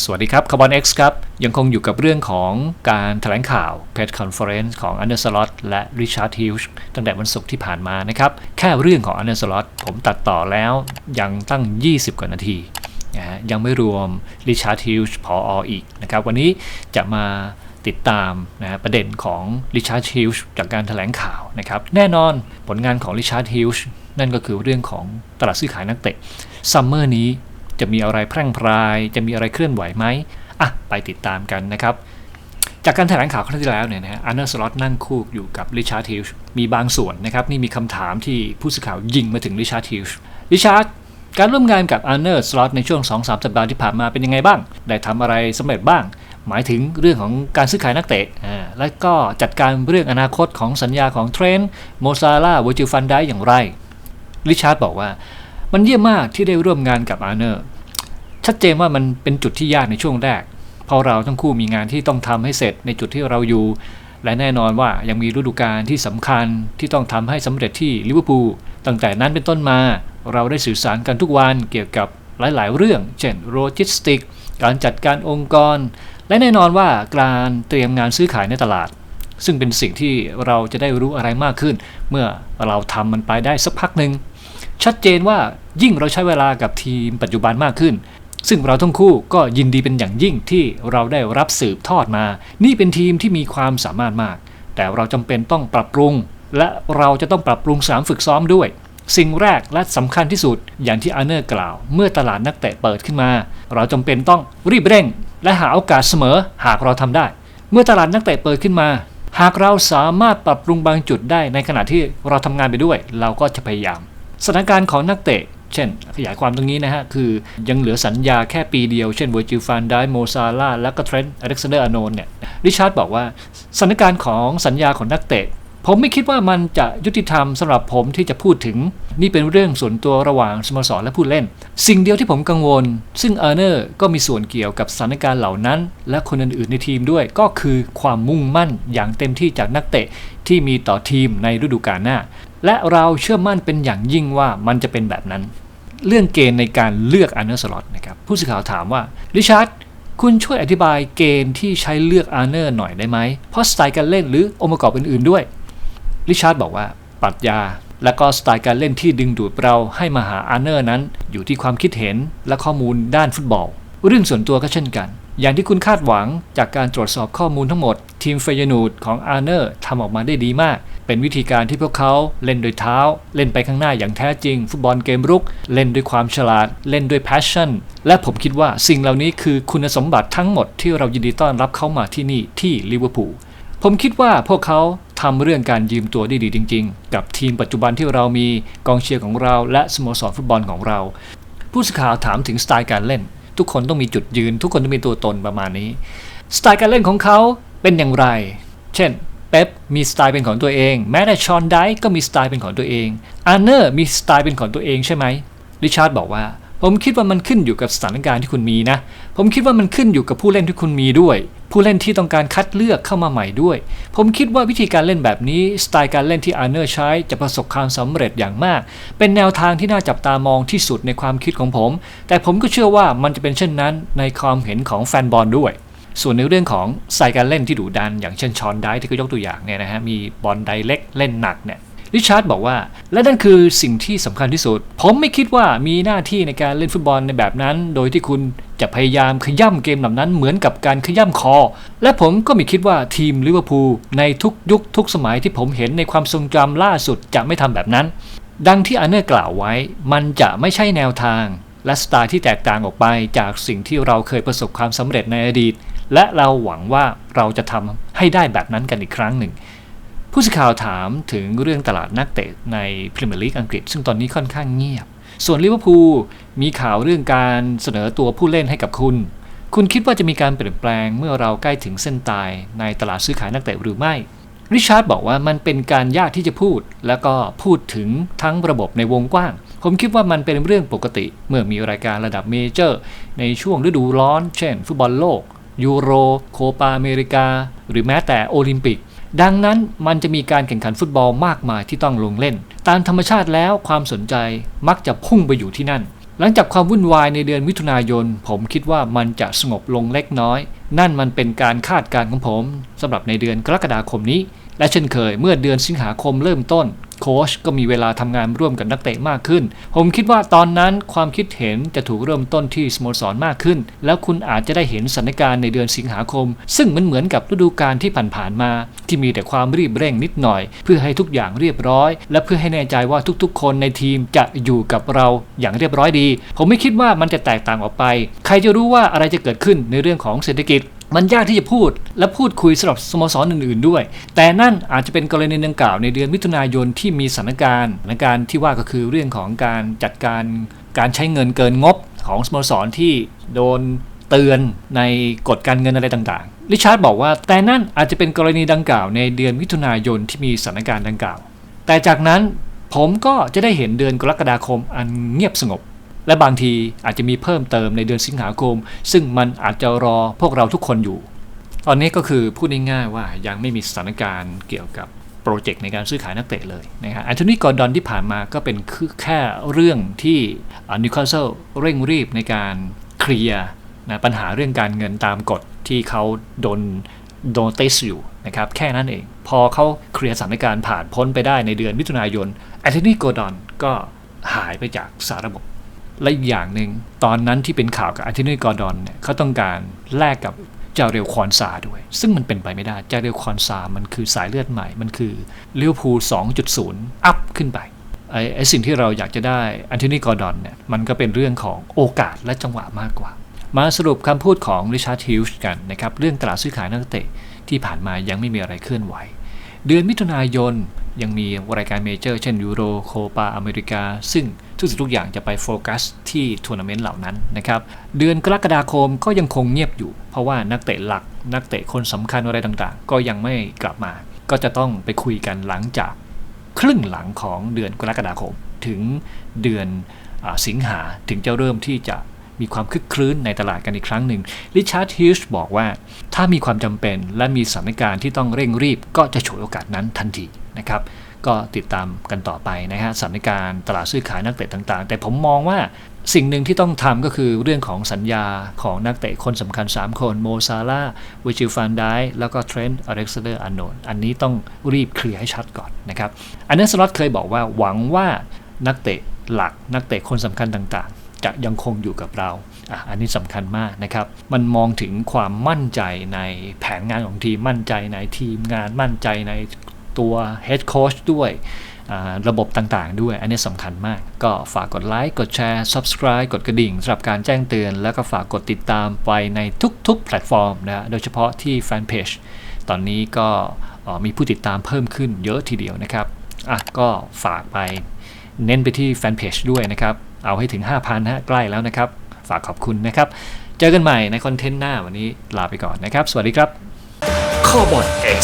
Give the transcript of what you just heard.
สวัสดีครับคาร์บอน X ครับ ยังคงอยู่กับเรื่องของการแถลงข่าว Pet Conference ของ a n d e r s l o t และ Richard Hughes ตั้งแต่วันศุกร์ที่ผ่านมานะครับ แค่เรื่องของ a n d e r s l o t ผมตัดต่อแล้วยังตั้ง 20 กว่านาทีนะฮะยังไม่รวม Richard Hughes พอออีกนะครับ วันนี้จะมาติดตามนะฮะประเด็นของ Richard Hughes จากการแถลงข่าวนะครับ แน่นอนผลงานของ Richard Hughes นั่นก็คือเรื่องของตลาดซื้อขายนักเตะซัมเมอร์นี้ จะมีอะไรแพร่งพราย จะมีอะไรเคลื่อนไหวไหมอะไปติดตามกันนะครับ จากการแถลงข่าวครั้งที่แล้วเนี่ยนะฮะอันเนอร์สล็อตนั่งคู่อยู่กับริชาร์ดฮิลส์มีบางส่วนนะครับ นี่มีคำถามที่ผู้สื่อข่าวยิงมาถึงริชาร์ดฮิลส์ริชาร์ดการร่วมงานกับอันเนอร์สล็อตในช่วง 2-3 สัปดาห์ที่ผ่านมาเป็นยังไงบ้าง ได้ทำอะไรสำเร็จบ้าง หมายถึงเรื่องของการซื้อขายนักเตะอ่าและก็จัดการเรื่องอนาคตของสัญญาของเทรนต์โมซาร่าวอร์จิฟันได้อย่างไรริชาร์ดบอกว่ามันเยี่ยมมากที่ได้ร่วมงานกับอาร์เนอร์ ชัดเจนว่ามันเป็นจุดที่ยากในช่วงแรก เพราะเราทั้งคู่มีงานที่ต้องทำให้เสร็จในจุดที่เราอยู่ และแน่นอนว่ายังมีฤดูกาลที่สำคัญที่ต้องทำให้สำเร็จที่ลิเวอร์พูลตั้งแต่นั้นเป็นต้นมา เราได้สื่อสารกันทุกวันเกี่ยวกับหลาย ๆ เรื่อง เช่นโลจิสติก การจัดการองค์กร และแน่นอนว่าการเตรียมงานซื้อขายในตลาด ซึ่งเป็นสิ่งที่เราจะได้รู้อะไรมากขึ้น เมื่อเราทำมันไปได้สักพักหนึ่งชัดเจนว่ายิ่งเราใช้เวลากับทีมปัจจุบันมากขึ้น ซึ่งเราทั้งคู่ก็ยินดีเป็นอย่างยิ่งที่เราได้รับสืบทอดมา นี่เป็นทีมที่มีความสามารถมาก แต่เราจำเป็นต้องปรับปรุง และเราจะต้องปรับปรุงสามฝึกซ้อมด้วย สิ่งแรกและสำคัญที่สุดอย่างที่อาเนอร์กล่าว เมื่อตลาดนักเตะเปิดขึ้นมา เราจำเป็นต้องรีบเร่ง และหาโอกาสเสมอหากเราทำได้ เมื่อตลาดนักเตะเปิดขึ้นมา หากเราสามารถปรับปรุงบางจุดได้ในขณะที่เราทำงานไปด้วย เราก็จะพยายาม สถานการณ์ของนักเตะ เช่น ขยายความตรงนี้นะฮะ คือยังเหลือสัญญาแค่ปีเดียว เช่นเวอร์จิลฟานไดโมซาร่าและก็เทรนต์อเล็กซานเดอร์อโนนเนี่ยริชาร์ดบอกว่าสถานการณ์ของสัญญาของนักเตะ ผมไม่คิดว่ามันจะยุติธรรมสำหรับผมที่จะพูดถึง นี่เป็นเรื่องส่วนตัวระหว่างสโมสรและผู้เล่น สิ่งเดียวที่ผมกังวล ซึ่งเออร์เนอร์ก็มีส่วนเกี่ยวกับสถานการณ์เหล่านั้น และคนอื่นๆในทีมด้วยก็คือความมุ่งมั่นอย่างเต็มที่จากนักเตะที่มีต่อทีมในฤดูกาลหน้าและเราเชื่อมั่นเป็นอย่างยิ่งว่ามันจะเป็นแบบนั้น เรื่องเกณฑ์ในการเลือกอาร์เนอร์สล็อตนะครับผู้สื่อข่าวถามว่าริชาร์ดคุณช่วยอธิบายเกณฑ์ที่ใช้เลือกอาร์เนอร์หน่อยได้ไหมเพราะสไตล์การเล่นหรือองค์ประกอบอื่นๆด้วยริชาร์ดบอกว่าปรัชญาและก็สไตล์การเล่นที่ดึงดูดเราให้มาหาอาร์เนอร์นั้น อยู่ที่ความคิดเห็นและข้อมูลด้านฟุตบอล เรื่องส่วนตัวก็เช่นกัน อย่างที่คุณคาดหวังจากการตรวจสอบข้อมูลทั้งหมด ทีมเฟยนูดของอาร์เนอร์ทำออกมาได้ดีมาก เป็นวิธีการที่พวกเขาเล่นโดยเท้า เล่นไปข้างหน้าอย่างแท้จริง ฟุตบอลเกมรุก เล่นด้วยความฉลาด เล่นด้วย passion และผมคิดว่าสิ่งเหล่านี้คือคุณสมบัติทั้งหมดที่เรายินดีต้อนรับเขามาที่นี่ที่ลิเวอร์พูลผมคิดว่าพวกเขาทำเรื่องการยืมตัวได้ดีจริง ๆ กับทีมปัจจุบันที่เรามีกองเชียร์ของเราและสโมสรฟุตบอลของเรา ผู้สื่อข่าวถามถึงสไตล์การเล่น ทุกคนต้องมีจุดยืน ทุกคนต้องมีตัวตนประมาณนี้ สไตล์การเล่นของเขาเป็นอย่างไร เช่น เป๊ปมีสไตล์เป็นของตัวเอง แม้แต่ชอนไดก็มีสไตล์เป็นของตัวเองอาร์เนอร์มีสไตล์เป็นของตัวเองใช่ไหมริชาร์ดบอกว่า ผมคิดว่ามันขึ้นอยู่กับสถานการณ์ที่คุณมีนะ ผมคิดว่ามันขึ้นอยู่กับผู้เล่นที่คุณมีด้วย ผู้เล่นที่ต้องการคัดเลือกเข้ามาใหม่ด้วย ผมคิดว่าวิธีการเล่นแบบนี้ สไตล์การเล่นที่อาร์เนอร์ใช้จะประสบความสำเร็จอย่างมาก เป็นแนวทางที่น่าจับตามองที่สุดในความคิดของผม แต่ผมก็เชื่อว่ามันจะเป็นเช่นนั้นในความเห็นของแฟนบอลด้วย ส่วนในเรื่องของสไตล์การเล่นที่ดุดัน อย่างเช่นชอนได้ที่เขายกตัวอย่างเนี่ยนะฮะมีบอลไดเล็กเล่นหนักเนี่ยริชาร์ดบอกว่า และนั่นคือสิ่งที่สำคัญที่สุด ผมไม่คิดว่ามีหน้าที่ในการเล่นฟุตบอลในแบบนั้น โดยที่คุณจะพยายามขย่ำเกมแบบนั้นเหมือนกับการขย่ำคอ และผมก็ไม่คิดว่าทีมลิเวอร์พูลในทุกยุคทุกสมัยที่ผมเห็นในความทรงจำล่าสุดจะไม่ทำแบบนั้น ดังที่อาร์เนอร์กล่าวไว้ มันจะไม่ใช่แนวทาง และสไตล์ที่แตกต่างออกไปจากสิ่งที่เราเคยประสบความสำเร็จในอดีต และเราหวังว่าเราจะทำให้ได้แบบนั้นกันอีกครั้งหนึ่ง ผู้สื่อข่าวถามถึงเรื่องตลาดนักเตะในพรีเมียร์ลีกอังกฤษ ซึ่งตอนนี้ค่อนข้างเงียบ ส่วนลิเวอร์พูลมีข่าวเรื่องการเสนอตัวผู้เล่นให้กับคุณ คุณคิดว่าจะมีการเปลี่ยนแปลงเมื่อเราใกล้ถึงเส้นตายในตลาดซื้อขายนักเตะหรือไม่ริชาร์ดบอกว่ามันเป็นการยากที่จะพูด แล้วก็พูดถึงทั้งระบบในวงกว้าง ผมคิดว่ามันเป็นเรื่องปกติ เมื่อมีรายการระดับเมเจอร์ ในช่วงฤดูร้อน เช่น ฟุตบอลโลก ยูโร โคปาอเมริกา หรือแม้แต่โอลิมปิก ดังนั้นมันจะมีการแข่งขันฟุตบอลมากมายที่ต้องลงเล่น ตามธรรมชาติแล้วความสนใจมักจะพุ่งไปอยู่ที่นั่น หลังจากความวุ่นวายในเดือนมิถุนายน ผมคิดว่ามันจะสงบลงเล็กน้อย นั่นมันเป็นการคาดการณ์ของผมสำหรับในเดือนกรกฎาคมนี้และเช่นเคยเมื่อเดือนสิงหาคมเริ่มต้น โค้ชก็มีเวลาทำงานร่วมกับนักเตะมากขึ้น ผมคิดว่าตอนนั้นความคิดเห็นจะถูกเริ่มต้นที่สโมสรมากขึ้น แล้วคุณอาจจะได้เห็นสถานการณ์ในเดือนสิงหาคม ซึ่งมันเหมือนกับฤดูกาลที่ผ่านๆมา ที่มีแต่ความรีบเร่งนิดหน่อย เพื่อให้ทุกอย่างเรียบร้อย และเพื่อให้แน่ใจว่าทุกๆ คนในทีมจะอยู่กับเราอย่างเรียบร้อยดี ผมไม่คิดว่ามันจะแตกต่างออกไป ใครจะรู้ว่าอะไรจะเกิดขึ้นในเรื่องของเศรษฐกิจ มันยากที่จะพูดและพูดคุยสำหรับสโมสรอื่นๆด้วย แต่นั่นอาจจะเป็นกรณีดังกล่าวในเดือนมิถุนายนที่มีสถานการณ์สถานการณ์ที่ว่าก็คือเรื่องของการจัดการการใช้เงินเกินงบของสโมสรที่โดนเตือนในกฎการเงินอะไรต่างๆ ริชาร์ดบอกว่าแต่นั่นอาจจะเป็นกรณีดังกล่าวในเดือนมิถุนายนที่มีสถานการณ์ดังกล่าว แต่จากนั้นผมก็จะได้เห็นเดือนกรกฎาคมอันเงียบสงบ และบางทีอาจจะมีเพิ่มเติมในเดือนสิงหาคม ซึ่งมันอาจจะรอพวกเราทุกคนอยู่ ตอนนี้ก็คือพูดง่ายๆว่ายังไม่มีสถานการณ์เกี่ยวกับโปรเจกต์ในการซื้อขายนักเตะเลยนะครับแอนโทนีกอร์ดอนที่ผ่านมาก็เป็นแค่เรื่องที่นิวคาสเซิลเร่งรีบในการเคลียร์นะปัญหาเรื่องการเงินตามกฎที่เขาโดนโดนเตสอยู่นะครับแค่นั้นเอง พอเขาเคลียร์สถานการณ์ผ่านพ้นไปได้ในเดือนมิถุนายนแอนโทนีกอร์ดอนก็หายไปจากสารระบบ และอีกอย่างหนึ่งตอนนั้นที่เป็นข่าวกับอาร์เทนีกอร์ดอนเนี่ยเขาต้องการแลกกับเจาเรลคอนซาด้วย ซึ่งมันเป็นไปไม่ได้เจาเรลคอนซามันคือสายเลือดใหม่ มันคือเลี้ยวพู2.0 อัพขึ้นไปไอ้ไอสิ่งที่เราอยากจะได้อันโทนีกอร์ดอนเนี่ยมันก็เป็นเรื่องของโอกาสและจังหวะมากกว่า มาสรุปคำพูดของริชาร์ดฮิลส์กันนะครับ เรื่องตลาดซื้อขายนักเตะที่ผ่านมายังไม่มีอะไรเคลื่อนไหว เดือนมิถุนายน ยังมีรายการเมเจอร์เช่นยูโรโคปาอเมริกา ซึ่งทุกสิ่งทุกอย่างจะไปโฟกัสที่ทัวร์นาเมนต์เหล่านั้นนะครับ เดือนกรกฎาคมก็ยังคงเงียบอยู่ เพราะว่านักเตะหลัก นักเตะคนสำคัญอะไรต่างๆ ก็ยังไม่กลับมา ก็จะต้องไปคุยกันหลังจากครึ่งหลังของเดือนกรกฎาคม ถึงเดือนอสิงหาถึงจะเริ่มที่จะ มีความคึกคลื้นในตลาดกันอีกครั้งหนึ่งริชาร์ดฮิลส์บอกว่า ถ้ามีความจำเป็นและมีสถานการณ์ที่ต้องเร่งรีบ ก็จะฉวยโอกาสนั้นทันทีนะครับ ก็ติดตามกันต่อไปนะฮะสถานการณ์ตลาดซื้อขายนักเตะต่างๆ แต่ผมมองว่าสิ่งหนึ่งที่ต้องทำก็คือเรื่องของสัญญาของนักเตะคนสำคัญ 3 คน โมซาลาวิจิลฟันไดแล้วก็เทรนต์อเล็กซานเดอร์อานโนอันนี้ต้องรีบเคลียร์ให้ชัดก่อนนะครับ อันนี้สล็อตเคยบอกว่าหวังว่านักเตะหลักนักเตะคนสำคัญต่างๆ จะยังคงอยู่กับเราอะอันนี้สำคัญมากนะครับ มันมองถึงความมั่นใจในแผนงานของทีม มั่นใจในทีมงาน มั่นใจในตัว head coach ด้วยอ่าระบบต่างๆด้วย อันนี้สำคัญมาก ก็ฝากกดไลค์ กดแชร์ subscribe กดกระดิ่งสำหรับการแจ้งเตือน แล้วก็ฝากกดติดตามไปในทุกๆ แพลตฟอร์มนะ โดยเฉพาะที่แฟนเพจ ตอนนี้ก็อ่อมีผู้ติดตามเพิ่มขึ้นเยอะทีเดียวนะครับ อะ ก็ฝากไปเน้นไปที่แฟนเพจด้วยนะครับ เอาให้ถึง 5,000นะฮะใกล้แล้วนะครับ ฝากขอบคุณนะครับ เจอกันใหม่ในคอนเทนต์หน้าวันนี้ลาไปก่อนนะครับ สวัสดีครับ Carbon X